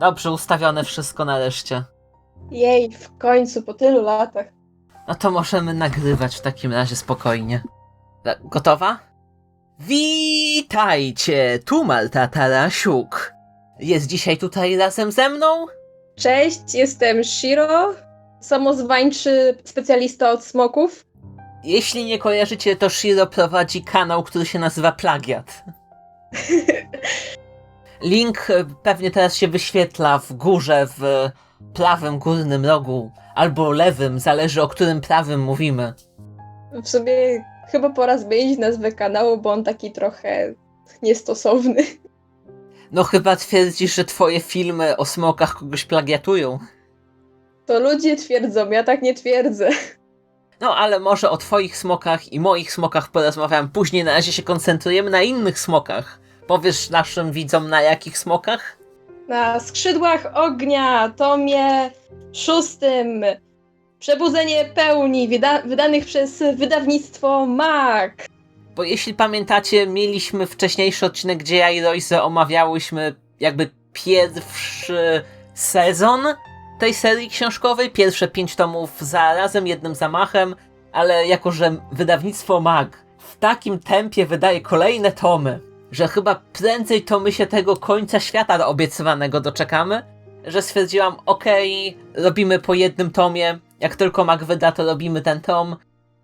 Dobrze ustawione wszystko nareszcie. Jej, w końcu, po tylu latach. No to możemy nagrywać w takim razie spokojnie. Da- Gotowa? Witajcie! Tu Malta Tarasiuk. Jest dzisiaj tutaj razem ze mną? Cześć, jestem Shiro, samozwańczy specjalista od smoków. Jeśli nie kojarzycie, to Shiro prowadzi kanał, który się nazywa Plagiat. Link e, pewnie teraz się wyświetla w górze, w prawym górnym rogu, albo lewym, zależy o którym prawym mówimy. W sumie chyba pora zmienić nazwę kanału, bo on taki trochę niestosowny. No chyba twierdzisz, że twoje filmy o smokach kogoś plagiatują. To ludzie twierdzą, ja tak nie twierdzę. No ale może o twoich smokach i moich smokach porozmawiam później, na razie się koncentrujemy na innych smokach. Powiesz naszym widzom na jakich smokach? Na skrzydłach ognia, tomie szóstym, przebudzenie pełni, wyda- wydanych przez wydawnictwo MAC. Bo jeśli pamiętacie, mieliśmy wcześniejszy odcinek, gdzie ja i Royce omawiałyśmy jakby pierwszy sezon tej serii książkowej, pierwsze pięć tomów zarazem, jednym zamachem, ale jako, że wydawnictwo MAG w takim tempie wydaje kolejne tomy, że chyba prędzej to my się tego końca świata obiecywanego doczekamy, że stwierdziłam, okej, robimy po jednym tomie, jak tylko MAG wyda, to robimy ten tom,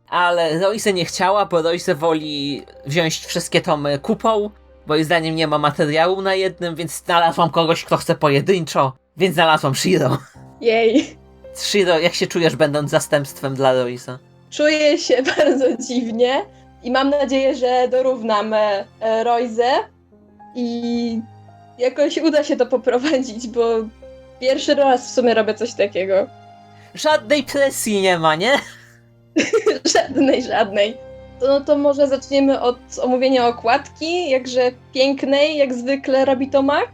ale Royce nie chciała, bo Royce woli wziąć wszystkie tomy kupą, bo jej zdaniem nie ma materiału na jednym, więc znalazłam kogoś, kto chce pojedynczo, więc znalazłam Shiro. Jej. Shiro, jak się czujesz będąc zastępstwem dla Royce'a? Czuję się bardzo dziwnie i mam nadzieję, że dorównam e, Royze i jakoś uda się to poprowadzić, bo pierwszy raz w sumie robię coś takiego. Żadnej presji nie ma, nie? żadnej, żadnej. To, no to może zaczniemy od omówienia okładki, jakże pięknej, jak zwykle robi to Mac.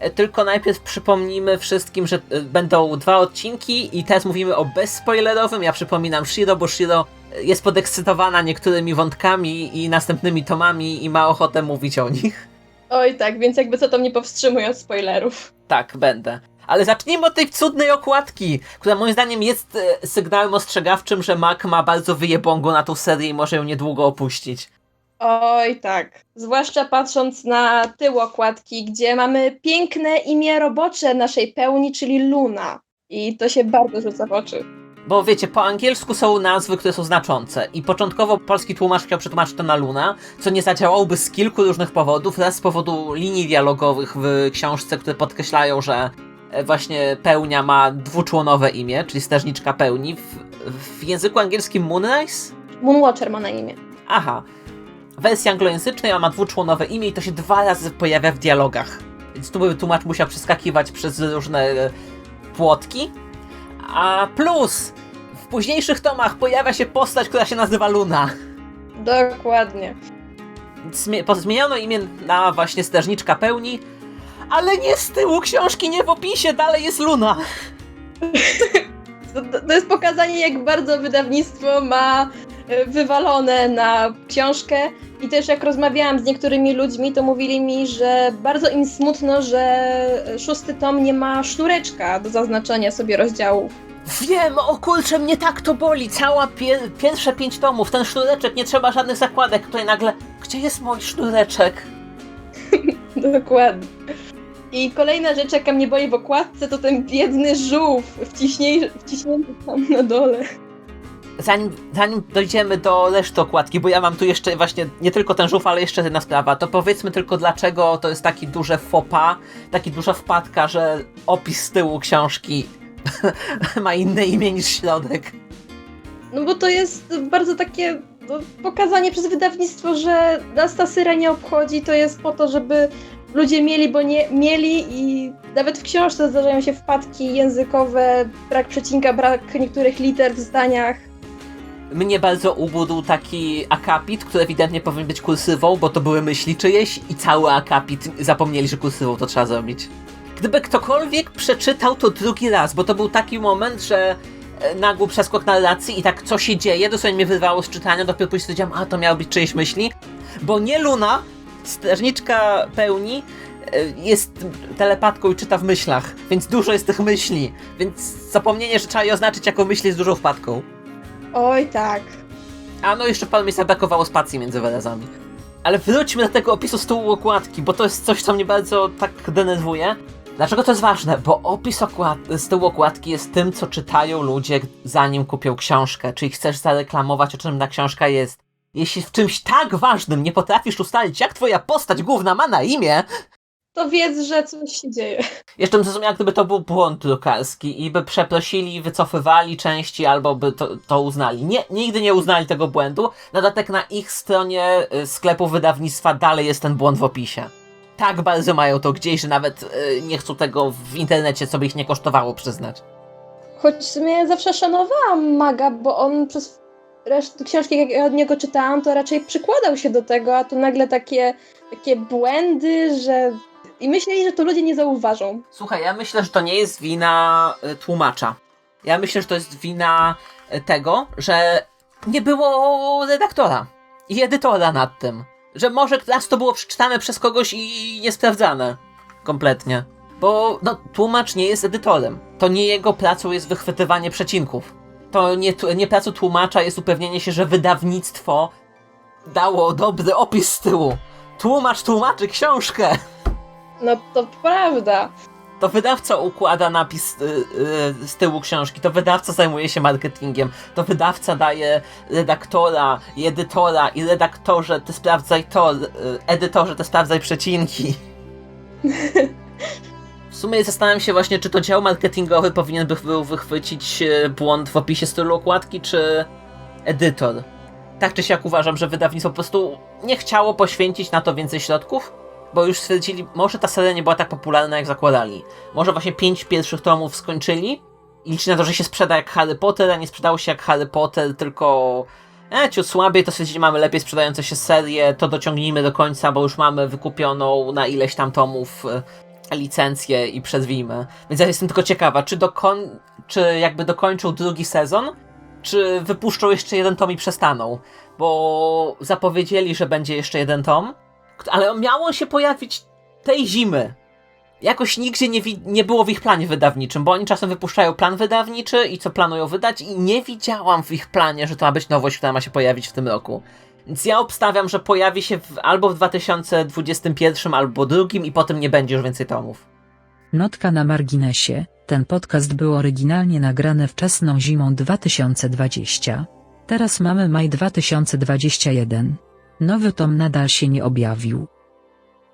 E, Tylko najpierw przypomnijmy wszystkim, że e, będą dwa odcinki i teraz mówimy o bezspoilerowym. Ja przypominam Shiro, bo Shiro e, jest podekscytowana niektórymi wątkami i następnymi tomami i ma ochotę mówić o nich. Oj tak, więc jakby co to mnie powstrzymuje od spoilerów. Tak, będę. Ale zacznijmy od tej cudnej okładki, która moim zdaniem jest e, sygnałem ostrzegawczym, że Mac ma bardzo wyjebągu na tą serię i może ją niedługo opuścić. Oj tak. Zwłaszcza patrząc na tył okładki, gdzie mamy piękne imię robocze naszej pełni, czyli Luna. I to się bardzo rzuca w oczy. Bo wiecie, po angielsku są nazwy, które są znaczące i początkowo polski tłumacz chciał przetłumaczyć to na Luna, co nie zadziałałoby z kilku różnych powodów. Raz z powodu linii dialogowych w książce, które podkreślają, że e, właśnie pełnia ma dwuczłonowe imię, czyli strażniczka pełni. W, w języku angielskim Moonrise? Moonwatcher ma na imię. Aha. W wersji anglojęzycznej on ma dwuczłonowe imię i to się dwa razy pojawia w dialogach. Więc tu by tłumacz musiał przeskakiwać przez różne e, płotki. A plus w późniejszych tomach pojawia się postać, która się nazywa Luna. Dokładnie. Zmie- po- zmieniono imię na właśnie strażniczka pełni, ale nie z tyłu książki, nie w opisie, dalej jest Luna. To, to- to jest pokazanie, jak bardzo wydawnictwo ma e, wywalone na książkę. I też jak rozmawiałam z niektórymi ludźmi, to mówili mi, że bardzo im smutno, że szósty tom nie ma sznureczka do zaznaczania sobie rozdziałów. Wiem, o kurczę, mnie tak to boli. Cała pier- pierwsze pięć tomów, ten sznureczek, nie trzeba żadnych zakładek. Tutaj nagle, gdzie jest mój sznureczek? Dokładnie. I kolejna rzecz, jaka mnie boli w okładce, to ten biedny żółw wciśnięty tam na dole. Zanim, zanim dojdziemy do reszty okładki, bo ja mam tu jeszcze właśnie nie tylko ten żółw, ale jeszcze jedna sprawa, to powiedzmy tylko dlaczego to jest taki duże fopa, taki duża wpadka, że opis z tyłu książki ma inne imię niż środek. No bo to jest bardzo takie no, pokazanie przez wydawnictwo, że nas ta syra nie obchodzi, to jest po to, żeby ludzie mieli, bo nie mieli i nawet w książce zdarzają się wpadki językowe, brak przecinka, brak niektórych liter w zdaniach. Mnie bardzo ubudł taki akapit, który ewidentnie powinien być kursywą, bo to były myśli czyjeś i cały akapit zapomnieli, że kursywą to trzeba zrobić. Gdyby ktokolwiek przeczytał to drugi raz, bo to był taki moment, że e, nagły przeskok narracji i tak co się dzieje, dosłownie mnie wyrwało z czytania, dopiero później stwierdziłam, a to miało być czyjeś myśli, bo nie Luna, strażniczka pełni, e, jest telepatką i czyta w myślach, więc dużo jest tych myśli, więc zapomnienie, że trzeba je oznaczyć jako myśl jest dużą wpadką. Oj tak. A no jeszcze panu mi zabrakowało spacji między wyrazami. Ale wróćmy do tego opisu stół okładki, bo to jest coś, co mnie bardzo tak denerwuje. Dlaczego to jest ważne? Bo opis okład z tyłu okładki jest tym, co czytają ludzie, zanim kupią książkę. Czyli chcesz zareklamować, o czym ta książka jest. Jeśli w czymś tak ważnym nie potrafisz ustalić, jak twoja postać główna ma na imię, To wiedz, że coś się dzieje. jeszcze bym zrozumiał, gdyby to był błąd drukarski i by przeprosili, wycofywali części albo by to, to uznali. Nie, nigdy nie uznali tego błędu. Na dodatek na ich stronie y, sklepu wydawnictwa dalej jest ten błąd w opisie. Tak bardzo mają to gdzieś, że nawet y, nie chcą tego w internecie, co by ich nie kosztowało przyznać. Choć w sumie zawsze szanowałam Maga, bo on przez resztę książki, jak ja od niego czytałam, to raczej przykładał się do tego, a tu nagle takie, takie błędy, że... I myśleli, że to ludzie nie zauważą. Słuchaj, ja myślę, że to nie jest wina y, tłumacza. Ja myślę, że to jest wina y, tego, że nie było redaktora i edytora nad tym. Że może raz to było przeczytane przez kogoś i niesprawdzane. Kompletnie. Bo no, tłumacz nie jest edytorem. To nie jego pracą jest wychwytywanie przecinków. To nie, nie pracą tłumacza jest upewnienie się, że wydawnictwo dało dobry opis z tyłu. Tłumacz tłumaczy książkę. No to prawda. To wydawca układa napis y, y, z tyłu książki, to wydawca zajmuje się marketingiem, to wydawca daje redaktora i edytora i redaktorze ty sprawdzaj to, y, edytorze ty sprawdzaj przecinki. W sumie zastanawiam się właśnie, czy to dział marketingowy powinien by był wychwycić e, błąd w opisie stylu okładki, czy edytor. Tak czy siak uważam, że wydawnictwo po prostu nie chciało poświęcić na to więcej środków, bo już stwierdzili, może ta seria nie była tak popularna jak zakładali. Może właśnie pięć pierwszych tomów skończyli i liczyli na to, że się sprzeda jak Harry Potter, a nie sprzedało się jak Harry Potter, tylko e, ciut słabiej, to stwierdzili, mamy lepiej sprzedające się serie, to dociągnijmy do końca, bo już mamy wykupioną na ileś tam tomów e, licencję i przezwijmy. Więc ja jestem tylko ciekawa, czy, czy jakby dokończą drugi sezon, czy wypuszczą jeszcze jeden tom i przestaną. Bo zapowiedzieli, że będzie jeszcze jeden tom, ale miało się pojawić tej zimy. Jakoś nigdzie nie, nie było w ich planie wydawniczym, bo oni czasem wypuszczają plan wydawniczy i co planują wydać i nie widziałam w ich planie, że to ma być nowość, która ma się pojawić w tym roku. Więc ja obstawiam, że pojawi się w, albo w 2021, albo drugim i potem nie będzie już więcej tomów. Notka na marginesie. Ten podcast był oryginalnie nagrany wczesną zimą 2020. Teraz mamy maj 2021. Nowy tom nadal się nie objawił.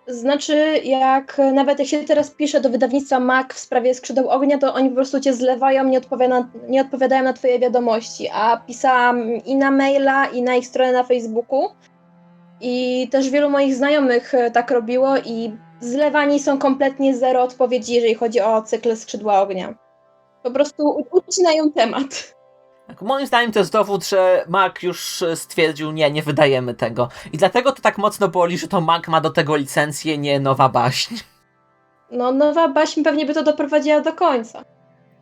Znaczy, jak nawet jak się teraz pisze do wydawnictwa Mac w sprawie skrzydeł ognia, to oni po prostu cię zlewają, nie, odpowiada, nie odpowiadają na twoje wiadomości. A pisałam i na maila, i na ich stronę na Facebooku. I też wielu moich znajomych e, tak robiło i zlewani są kompletnie zero odpowiedzi, jeżeli chodzi o cykl skrzydła ognia. Po prostu ucinają temat. Moim zdaniem to jest dowód, że Mac już stwierdził, nie, nie wydajemy tego. I dlatego to tak mocno boli, że to Mac ma do tego licencję, nie nowa baśń. No, nowa baśń pewnie by to doprowadziła do końca.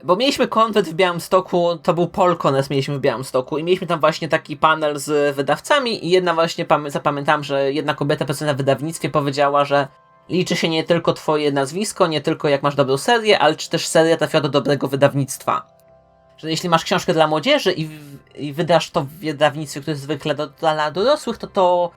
Bo mieliśmy konwent w Białymstoku, to był Polkones mieliśmy w Białymstoku i mieliśmy tam właśnie taki panel z wydawcami i jedna właśnie, pamię- zapamiętam, że jedna kobieta pracująca w wydawnictwie powiedziała, że liczy się nie tylko twoje nazwisko, nie tylko jak masz dobrą serię, ale czy też seria trafia do dobrego wydawnictwa. Że jeśli masz książkę dla młodzieży i, i wydasz to w wydawnictwie, które jest zwykle do, dla dorosłych, to to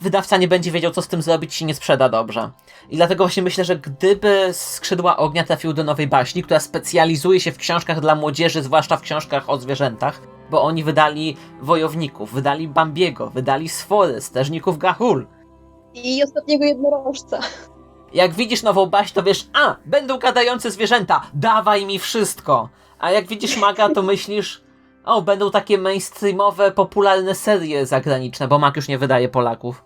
wydawca nie będzie wiedział, co z tym zrobić i nie sprzeda dobrze. I dlatego właśnie myślę, że gdyby Skrzydła Ognia trafił do Nowej Baśni, która specjalizuje się w książkach dla młodzieży, zwłaszcza w książkach o zwierzętach, bo oni wydali Wojowników, wydali Bambiego, wydali Sfory, Strażników Gahul. I ostatniego jednorożca. Jak widzisz Nową Baśń, to wiesz, a, będą gadające zwierzęta, dawaj mi wszystko. A jak widzisz Maga, to myślisz, o, będą takie mainstreamowe, popularne serie zagraniczne, bo Mag już nie wydaje Polaków.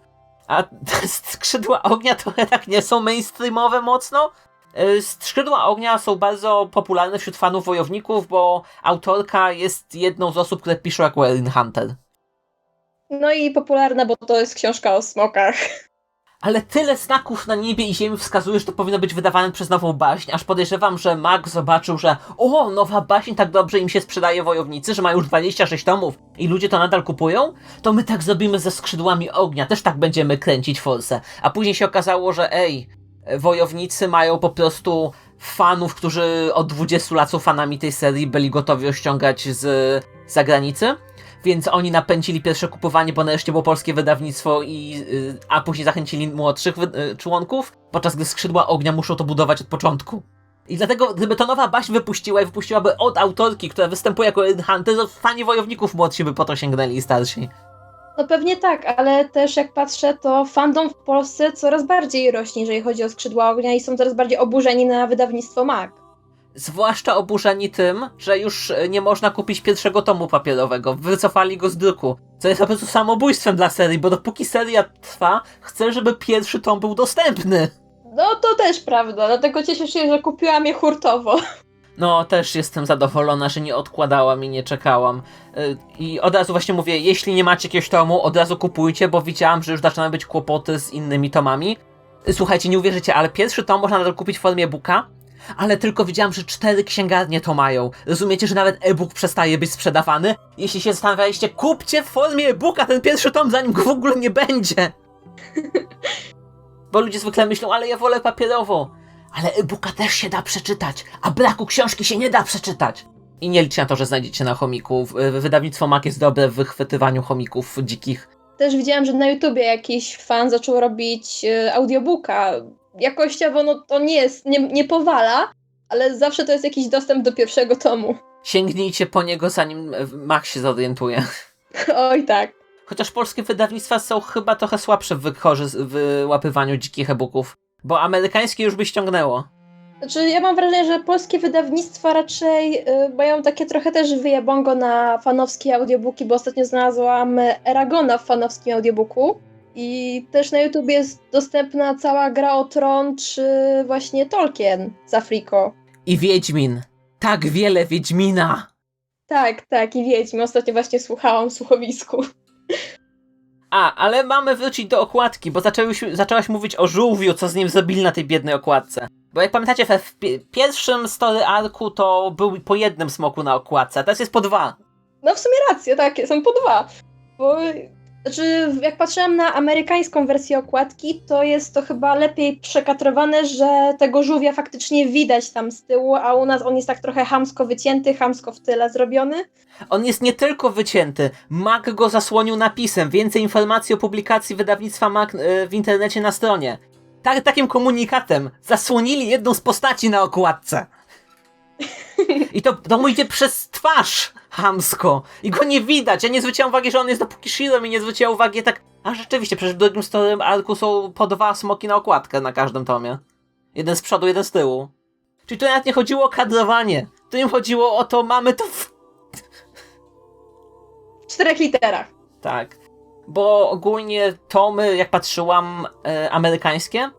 A Skrzydła Ognia trochę tak nie są mainstreamowe mocno. Y, Skrzydła Ognia są bardzo popularne wśród fanów wojowników, bo autorka jest jedną z osób, które piszą jako Erin Hunter. No i popularna, bo to jest książka o smokach. Ale tyle znaków na niebie i ziemi wskazuje, że to powinno być wydawane przez nową baśń, aż podejrzewam, że Mag zobaczył, że o, nowa baśń, tak dobrze im się sprzedaje wojownicy, że ma już 26 tomów i ludzie to nadal kupują, to my tak zrobimy ze skrzydłami ognia, też tak będziemy kręcić forsę. A później się okazało, że ej, wojownicy mają po prostu fanów, którzy od 20 lat są fanami tej serii, byli gotowi ściągać z zagranicy. Więc oni napędzili pierwsze kupowanie, bo nareszcie było polskie wydawnictwo, i, y, a później zachęcili młodszych y, członków, podczas gdy skrzydła ognia muszą to budować od początku. I dlatego, gdyby to nowa baś wypuściła i wypuściłaby od autorki, która występuje jako Hunter, to fani wojowników młodsi by po to sięgnęli i starsi. No pewnie tak, ale też jak patrzę, to fandom w Polsce coraz bardziej rośnie, jeżeli chodzi o skrzydła ognia i są coraz bardziej oburzeni na wydawnictwo MAC. Zwłaszcza oburzeni tym, że już e, nie można kupić pierwszego tomu papierowego. Wycofali go z druku. Co jest po prostu samobójstwem dla serii, bo dopóki seria trwa, chcę, żeby pierwszy tom był dostępny. No to też prawda, dlatego cieszę się, że kupiłam je hurtowo. No, też jestem zadowolona, że nie odkładałam i nie czekałam. Y, I od razu właśnie mówię, jeśli nie macie jakiegoś tomu, od razu kupujcie, bo widziałam, że już zaczynają być kłopoty z innymi tomami. Y, Słuchajcie, nie uwierzycie, ale pierwszy tom można nadal kupić w formie e-booka, ale tylko widziałam, że cztery księgarnie to mają. Rozumiecie, że nawet e-book przestaje być sprzedawany? Jeśli się zastanawialiście, kupcie w formie e-booka ten pierwszy tom, zanim go w ogóle nie będzie. Bo ludzie zwykle myślą, ale ja wolę papierowo. Ale e-booka też się da przeczytać, a braku książki się nie da przeczytać. I nie liczcie na to, że znajdziecie na chomiku. W- Wydawnictwo Mac jest dobre w wychwytywaniu chomików dzikich. Też widziałam, że na YouTubie jakiś fan zaczął robić e, audiobooka. Jakościowo no to nie jest, nie, nie powala, ale zawsze to jest jakiś dostęp do pierwszego tomu. Sięgnijcie po niego, zanim Mac się zorientuje. Oj tak. Chociaż polskie wydawnictwa są chyba trochę słabsze w wyłapywaniu dzikich e-booków. Bo amerykańskie już by ściągnęło. Znaczy, ja mam wrażenie, że polskie wydawnictwa raczej y, mają takie trochę też wyjebongo na fanowskie audiobooki, bo ostatnio znalazłam Eragona w fanowskim audiobooku. I też na YouTube jest dostępna cała gra o Tron, czy właśnie Tolkien z Afriko. I Wiedźmin. Tak wiele Wiedźmina. Tak, tak, i Wiedźmin. Ostatnio właśnie słuchałam w słuchowisku. A, ale mamy wrócić do okładki, bo zaczęłyś, zaczęłaś mówić o żółwiu, co z nim zrobili na tej biednej okładce. Bo jak pamiętacie, w pi- pierwszym story arku to był po jednym smoku na okładce, a teraz jest po dwa. No w sumie rację, tak, są po dwa. Bo, znaczy, jak patrzyłam na amerykańską wersję okładki, to jest to chyba lepiej przekadrowane, że tego żółwia faktycznie widać tam z tyłu, a u nas on jest tak trochę hamsko wycięty, hamsko w tyle zrobiony. On jest nie tylko wycięty, Mac go zasłonił napisem, więcej informacji o publikacji wydawnictwa Mac e, w internecie na stronie. Tak, takim komunikatem zasłonili jedną z postaci na okładce. I to, to mu idzie przez twarz hamsko. I go nie widać. Ja nie zwróciłam uwagi, że on jest dopóki Shirem i nie zwróciłam uwagi tak. A rzeczywiście, przecież w drugim storym arku są po dwa smoki na okładkę na każdym tomie. Jeden z przodu, jeden z tyłu. Czyli tu nawet nie chodziło o kadrowanie. Tu im chodziło o to, mamy to w W czterech literach. Tak. Bo ogólnie tomy, jak patrzyłam, e, amerykańskie,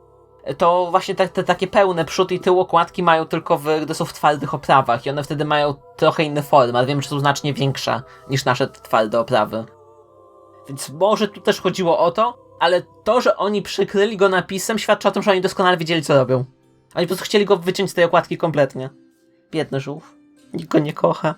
to właśnie te, te takie pełne przód i tył okładki mają tylko w, gdy są w twardych oprawach i one wtedy mają trochę inny format. Wiem, że są znacznie większe niż nasze twarde oprawy. Więc może tu też chodziło o to, ale to, że oni przykryli go napisem, świadczy o tym, że oni doskonale wiedzieli, co robią. Oni po prostu chcieli go wyciąć z tej okładki kompletnie. Biedny żółw. Nikt go nie kocha.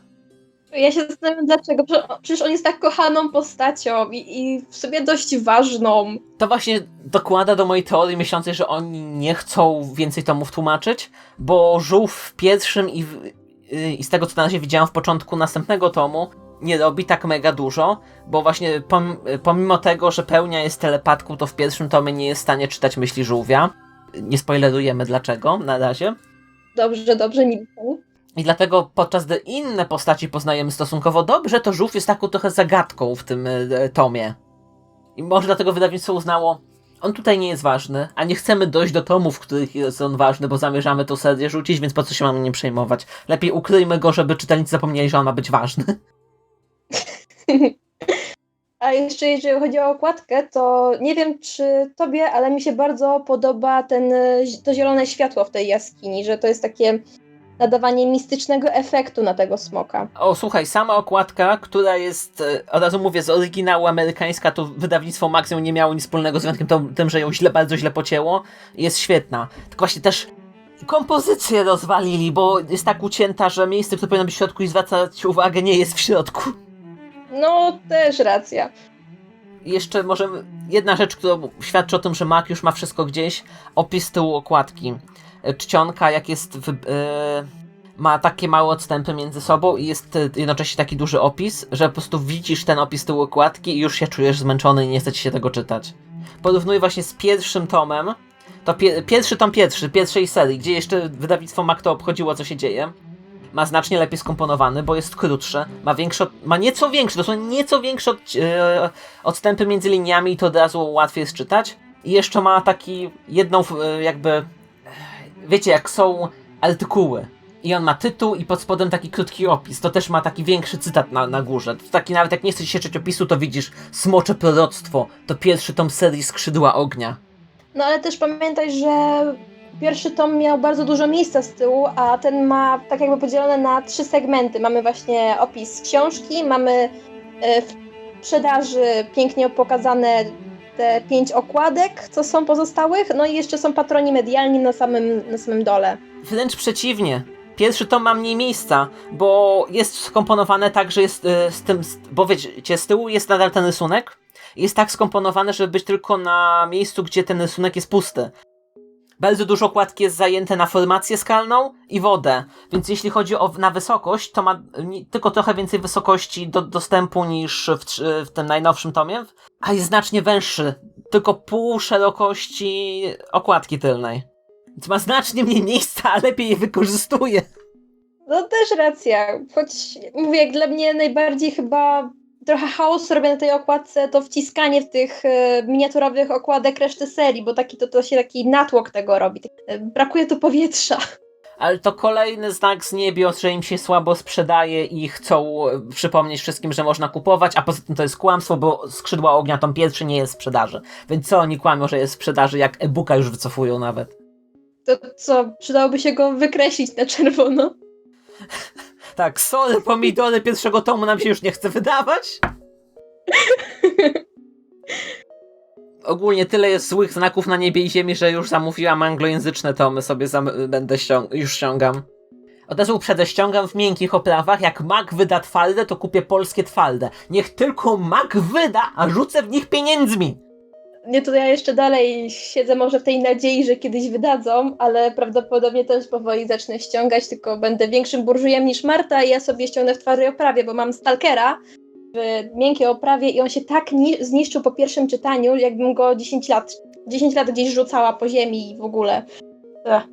Ja się zastanawiam dlaczego. Prze- Przecież on jest tak kochaną postacią i, i w sobie dość ważną. To właśnie dokłada do mojej teorii myślącej, że oni nie chcą więcej tomów tłumaczyć, bo żółw w pierwszym i, w, yy, i z tego co na razie widziałam w początku następnego tomu nie robi tak mega dużo, bo właśnie pom, pomimo tego, że pełnia jest telepatką, to w pierwszym tomie nie jest w stanie czytać myśli żółwia. Nie spoilerujemy dlaczego na razie. Dobrze, dobrze, milczą. I dlatego podczas gdy inne postaci poznajemy stosunkowo dobrze, to żółw jest taką trochę zagadką w tym e, tomie. I może dlatego wydawnictwo uznało, on tutaj nie jest ważny, a nie chcemy dojść do tomów, w których jest on ważny, bo zamierzamy tą serię rzucić, więc po co się mamy nim przejmować? Lepiej ukryjmy go, żeby czytelnicy zapomnieli, że on ma być ważny. A jeszcze jeżeli chodzi o okładkę, to nie wiem czy tobie, ale mi się bardzo podoba ten, e, to zielone światło w tej jaskini, że to jest takie nadawanie mistycznego efektu na tego smoka. O, słuchaj, sama okładka, która jest, e, od razu mówię, z oryginału amerykańska, to wydawnictwo Max ją nie miało nic wspólnego z wyjątkiem tym, że ją źle, bardzo źle pocięło, jest świetna. Tylko właśnie też kompozycję rozwalili, bo jest tak ucięta, że miejsce, które powinno być w środku i zwracać uwagę, nie jest w środku. No, też racja. jeszcze może jedna rzecz, która świadczy o tym, że Mac już ma wszystko gdzieś, opis tyłu okładki. Czcionka, jak jest w, e, ma takie małe odstępy między sobą i jest jednocześnie taki duży opis, że po prostu widzisz ten opis tyłu okładki i już się czujesz zmęczony i nie chce ci się tego czytać. Porównuję właśnie z pierwszym tomem, to pie, pierwszy tom pierwszy, pierwszej serii, gdzie jeszcze wydawnictwo Mac to obchodziło, co się dzieje. Ma znacznie lepiej skomponowany, bo jest krótszy, ma ma nieco większe, to są nieco większe od, e, odstępy między liniami i to od razu łatwiej jest czytać. I jeszcze ma taki jedną e, jakby, wiecie jak są artykuły. I on ma tytuł i pod spodem taki krótki opis. To też ma taki większy cytat na, na górze. To taki nawet jak nie chcesz się czytać opisu, to widzisz Smocze Proroctwo. To pierwszy tom serii Skrzydła Ognia. No ale też pamiętaj, że pierwszy tom miał bardzo dużo miejsca z tyłu, a ten ma tak jakby podzielone na trzy segmenty. Mamy właśnie opis książki, mamy e, w sprzedaży pięknie pokazane te pięć okładek, co są pozostałych, no i jeszcze są patroni medialni na samym, na samym dole. Wręcz przeciwnie. Pierwszy tom ma mniej miejsca, bo jest skomponowane tak, że jest e, z tym, bo wiecie, z tyłu jest nadal ten rysunek. Jest tak skomponowane, żeby być tylko na miejscu, gdzie ten rysunek jest pusty. Bardzo dużo okładki jest zajęte na formację skalną i wodę, więc jeśli chodzi o na wysokość, to ma tylko trochę więcej wysokości do dostępu niż w, w tym najnowszym tomie, a jest znacznie węższy, tylko pół szerokości okładki tylnej. Więc ma znacznie mniej miejsca, a lepiej je wykorzystuje. No też racja, choć mówię, jak dla mnie najbardziej chyba trochę chaosu robię na tej okładce, to wciskanie w tych e, miniaturowych okładek reszty serii, bo taki to, to się taki natłok tego robi. E, Brakuje tu powietrza. Ale to kolejny znak z niebios, że im się słabo sprzedaje i chcą e, przypomnieć wszystkim, że można kupować, a poza tym to jest kłamstwo, bo Skrzydła Ognia tom pierwszy nie jest w sprzedaży. Więc co oni kłamią, że jest w sprzedaży, jak e-booka już wycofują nawet. To co, przydałoby się go wykreślić na czerwono? Tak, sorry, pomidory pierwszego tomu nam się już nie chce wydawać. Ogólnie tyle jest złych znaków na niebie i ziemi, że już zamówiłam anglojęzyczne tomy, sobie będę ściąg- już ściągam. Od razu uprzedzę, ściągam w miękkich oprawach. Jak Mac wyda twarde, to kupię polskie twarde. Niech tylko Mac wyda, a rzucę w nich pieniędzmi. Nie, to ja jeszcze dalej siedzę może w tej nadziei, że kiedyś wydadzą, ale prawdopodobnie też powoli zacznę ściągać, tylko będę większym burżujem niż Marta i ja sobie ściągnę w twardej oprawie, bo mam Stalkera w miękkiej oprawie i on się tak ni- zniszczył po pierwszym czytaniu, jakbym go 10 lat, 10 lat gdzieś rzucała po ziemi i w ogóle. Ech.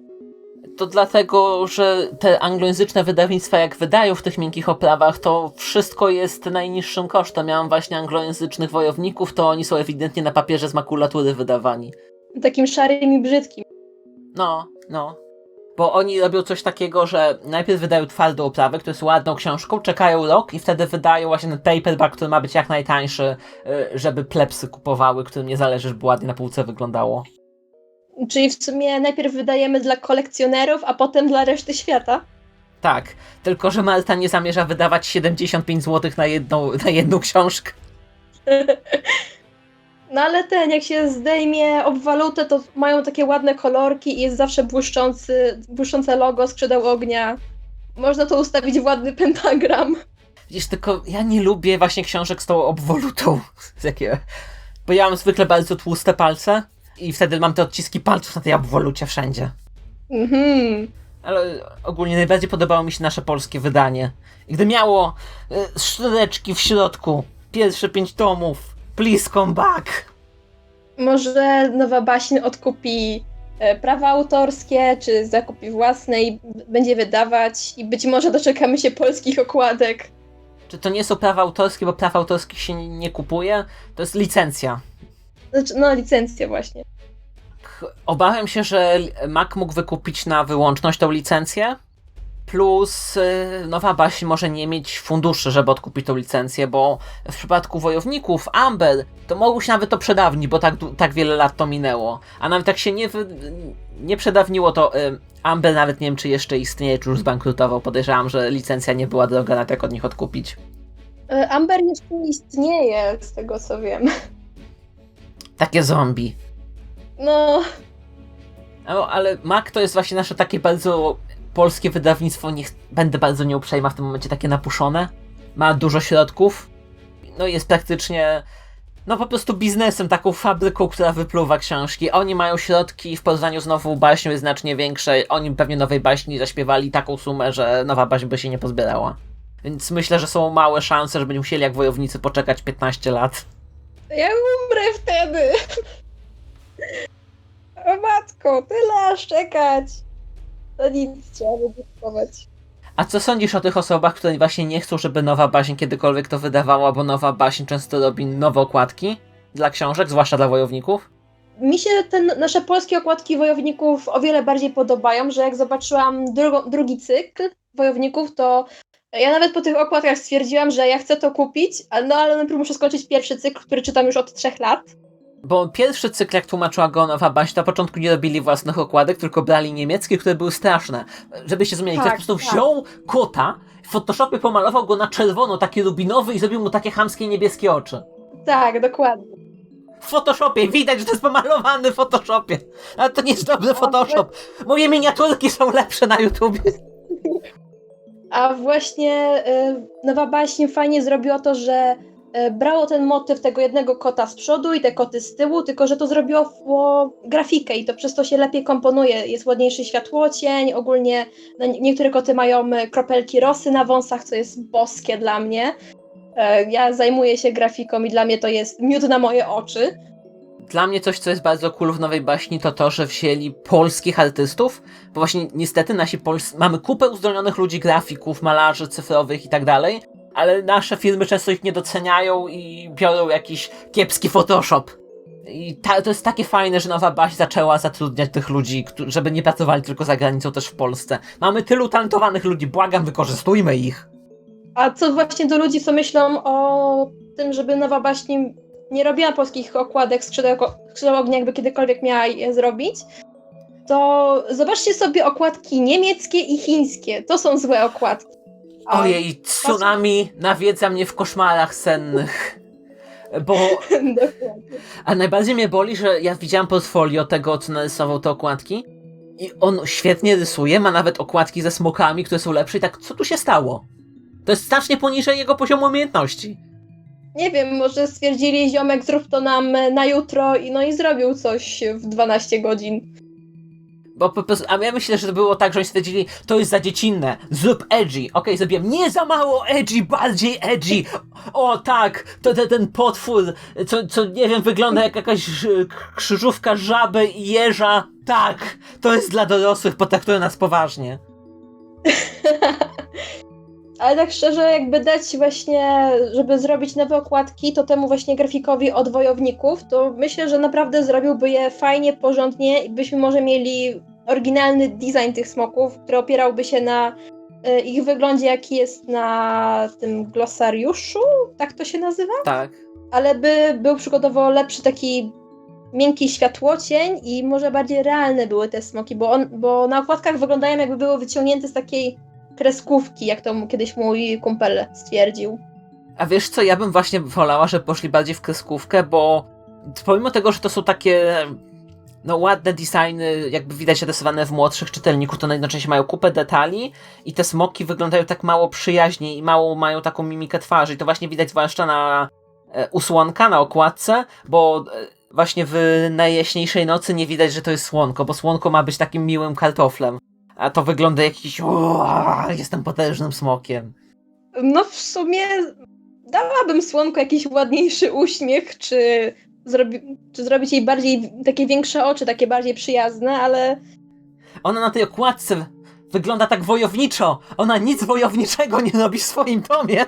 To dlatego, że te anglojęzyczne wydawnictwa, jak wydają w tych miękkich oprawach, to wszystko jest najniższym kosztem. Miałam właśnie anglojęzycznych wojowników, to oni są ewidentnie na papierze z makulatury wydawani. Takim szarym i brzydkim. No, no. Bo oni robią coś takiego, że najpierw wydają twardą oprawę, która jest ładną książką, czekają rok i wtedy wydają właśnie ten paperback, który ma być jak najtańszy, y, żeby plepsy kupowały, którym nie zależy, żeby ładnie na półce wyglądało. Czyli w sumie najpierw wydajemy dla kolekcjonerów, a potem dla reszty świata. Tak, tylko że Malta nie zamierza wydawać 75 zł na jedną, na jedną książkę. No ale ten, jak się zdejmie obwalutę, to mają takie ładne kolorki i jest zawsze błyszczący, błyszczące logo skrzydeł ognia. Można to ustawić w ładny pentagram. Widzisz, tylko ja nie lubię właśnie książek z tą obwolutą. Z jakie... Bo ja mam zwykle bardzo tłuste palce i wtedy mam te odciski palców na tej obwolucie wszędzie. Mhm. Ale ogólnie najbardziej podobało mi się nasze polskie wydanie. I gdy miało y, w środku, pierwsze pięć tomów, please come back. Może nowa baśń odkupi e, prawa autorskie, czy zakupi własne i będzie wydawać i być może doczekamy się polskich okładek. Czy to nie są prawa autorskie, bo praw autorskich się nie kupuje? To jest licencja. Znaczy, no licencję właśnie. Obawiam się, że Mac mógł wykupić na wyłączność tą licencję. Plus y, nowa baśń może nie mieć funduszy, żeby odkupić tą licencję, bo w przypadku wojowników Amber to mogło się nawet to przedawnić, bo tak, tak wiele lat to minęło. A nawet jak się nie, nie przedawniło, to y, Amber nawet nie wiem, czy jeszcze istnieje, czy już zbankrutował. Podejrzewam, że licencja nie była droga na to, jak od nich odkupić. E, Amber jeszcze nie istnieje, z tego co wiem. Takie zombie. No, No, ale Mac to jest właśnie nasze takie bardzo polskie wydawnictwo. Niech będę bardzo nieuprzejma w tym momencie takie napuszone. Ma dużo środków. No i jest praktycznie no po prostu biznesem, taką fabryką, która wypluwa książki. Oni mają środki w porównaniu z nową baśnią jest znacznie większe. Oni pewnie nowej baśni zaśpiewali taką sumę, że nowa baśń by się nie pozbierała. Więc myślę, że są małe szanse, że będą musieli jak wojownicy poczekać 15 lat. Ja umrę wtedy. O matko, tyle aż czekać. To nic, trzeba schować. A co sądzisz o tych osobach, które właśnie nie chcą, żeby nowa baśń kiedykolwiek to wydawała, bo nowa baśń często robi nowe okładki dla książek, zwłaszcza dla wojowników? Mi się te nasze polskie okładki wojowników o wiele bardziej podobają, że jak zobaczyłam drugą, drugi cykl wojowników, to ja nawet po tych okładkach stwierdziłam, że ja chcę to kupić, no ale najpierw muszę skończyć pierwszy cykl, który czytam już od trzech lat. Bo pierwszy cykl, jak tłumaczyła go nowa baśń, to na początku nie robili własnych okładek, tylko brali niemieckie, które były straszne. Żebyście zrozumieli, Tak, ktoś po prostu tak. wziął kota, w Photoshopie pomalował go na czerwono, taki rubinowy i zrobił mu takie chamskie niebieskie oczy. Tak, dokładnie. W Photoshopie, widać, że to jest pomalowany w Photoshopie. Ale to nie jest dobry Photoshop. Moje miniaturki są lepsze na YouTubie. A właśnie y, Nowa Baśń fajnie zrobiła to, że y, brało ten motyw tego jednego kota z przodu i te koty z tyłu, tylko że to zrobiło grafikę i to przez to się lepiej komponuje. Jest ładniejszy światłocień, ogólnie no, nie- niektóre koty mają y, kropelki rosy na wąsach, co jest boskie dla mnie. E, Ja zajmuję się grafiką i dla mnie to jest miód na moje oczy. Dla mnie coś, co jest bardzo cool w nowej baśni, to to, że wzięli polskich artystów, bo właśnie niestety nasi pols... mamy kupę uzdolnionych ludzi, grafików, malarzy cyfrowych i tak dalej, ale nasze firmy często ich nie doceniają i biorą jakiś kiepski Photoshop. I ta, to jest takie fajne, że nowa baś zaczęła zatrudniać tych ludzi, żeby nie pracowali tylko za granicą, też w Polsce. Mamy tylu talentowanych ludzi, błagam, wykorzystujmy ich. A co właśnie do ludzi, co myślą o tym, żeby Nowa Baśń nie robiła polskich okładek skrzydeł, skrzydeł ognia, jakby kiedykolwiek miała je zrobić, to zobaczcie sobie okładki niemieckie i chińskie. To są złe okładki. A- Ojej, tsunami nawiedza mnie w koszmarach sennych. Bo. A najbardziej mnie boli, że ja widziałam portfolio tego, co narysował te okładki. I on świetnie rysuje, ma nawet okładki ze smokami, które są lepsze. I tak, co tu się stało? To jest znacznie poniżej jego poziomu umiejętności. Nie wiem, może stwierdzili ziomek, zrób to nam na jutro i no i zrobił coś w 12 godzin. Bo po prostu, a ja myślę, że to było tak, że oni stwierdzili, to jest za dziecinne, zrób edgy. Okej, zrobiłem nie za mało edgy, bardziej edgy. O tak, to, to ten potwór, co, co nie wiem, wygląda jak jakaś ż- krzyżówka żaby i jeża. Tak, to jest dla dorosłych, potraktują nas poważnie. Ale tak szczerze, jakby dać właśnie, żeby zrobić nowe okładki, to temu właśnie grafikowi od wojowników, to myślę, że naprawdę zrobiłby je fajnie, porządnie i byśmy może mieli oryginalny design tych smoków, który opierałby się na e, ich wyglądzie, jaki jest na tym glosariuszu, tak to się nazywa? Tak. Ale by był przykładowo lepszy taki miękki światłocień i może bardziej realne były te smoki, bo, on, bo na okładkach wyglądają jakby były wyciągnięte z takiej kreskówki, jak to kiedyś mój kumpel stwierdził. A wiesz co, ja bym właśnie wolała, że poszli bardziej w kreskówkę, bo pomimo tego, że to są takie no ładne designy, jakby widać rysowane w młodszych czytelników, to jednocześnie mają kupę detali i te smoki wyglądają tak mało przyjaźnie i mało mają taką mimikę twarzy i to właśnie widać zwłaszcza na e, u słonka, na okładce, bo e, właśnie w najjaśniejszej nocy nie widać, że to jest słonko, bo słonko ma być takim miłym kartoflem, a to wygląda jakiś "Uaa, jestem potężnym smokiem. No w sumie dałabym słonko jakiś ładniejszy uśmiech, czy, zrobi, czy zrobić jej bardziej takie większe oczy, takie bardziej przyjazne, ale Ona na tej okładce wygląda tak wojowniczo. Ona nic wojowniczego nie robi w swoim domie.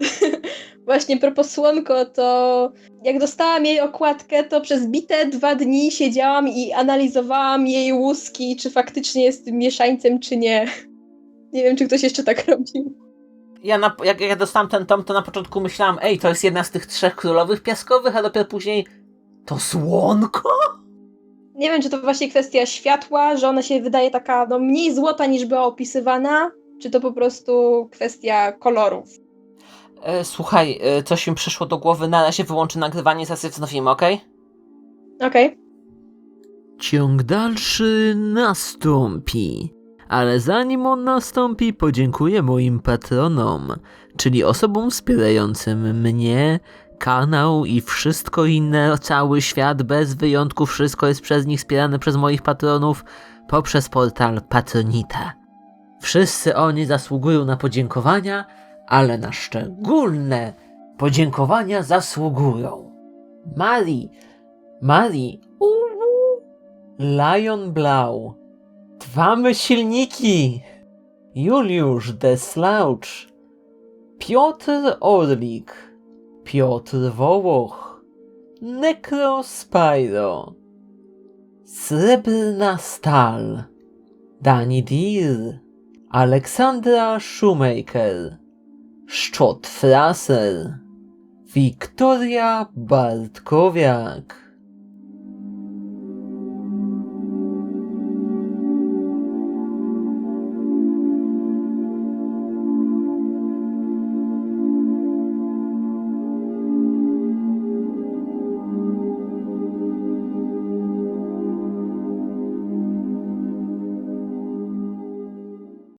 Właśnie propos słonko, to jak dostałam jej okładkę, to przez bite dwa dni siedziałam i analizowałam jej łuski, czy faktycznie jest mieszańcem, czy nie. Nie wiem, czy ktoś jeszcze tak robił. Ja na, jak ja dostałam ten tom, to na początku myślałam, ej, to jest jedna z tych trzech królowych piaskowych, a dopiero później to słonko? Nie wiem, czy to właśnie kwestia światła, że ona się wydaje taka no, mniej złota niż była opisywana, czy to po prostu kwestia kolorów. E, słuchaj, e, coś mi przyszło do głowy, na razie wyłączę nagrywanie, je wznowimy, okej? Okej. Ciąg dalszy nastąpi. Ale zanim on nastąpi, podziękuję moim patronom, czyli osobom wspierającym mnie kanał i wszystko inne, cały świat bez wyjątku, wszystko jest przez nich wspierane przez moich patronów poprzez portal Patronite. Wszyscy oni zasługują na podziękowania, ale na szczególne podziękowania zasługują Mari, Mari, uuu, Lion Blau, dwa myślniki, Juliusz de Slouch, Piotr Orlik, Piotr Wołoch, Necro Spyro, Srebrna Stal, Dani Dir, Aleksandra Shoemaker, Szczot Fraser, Wiktoria Bartkowiak,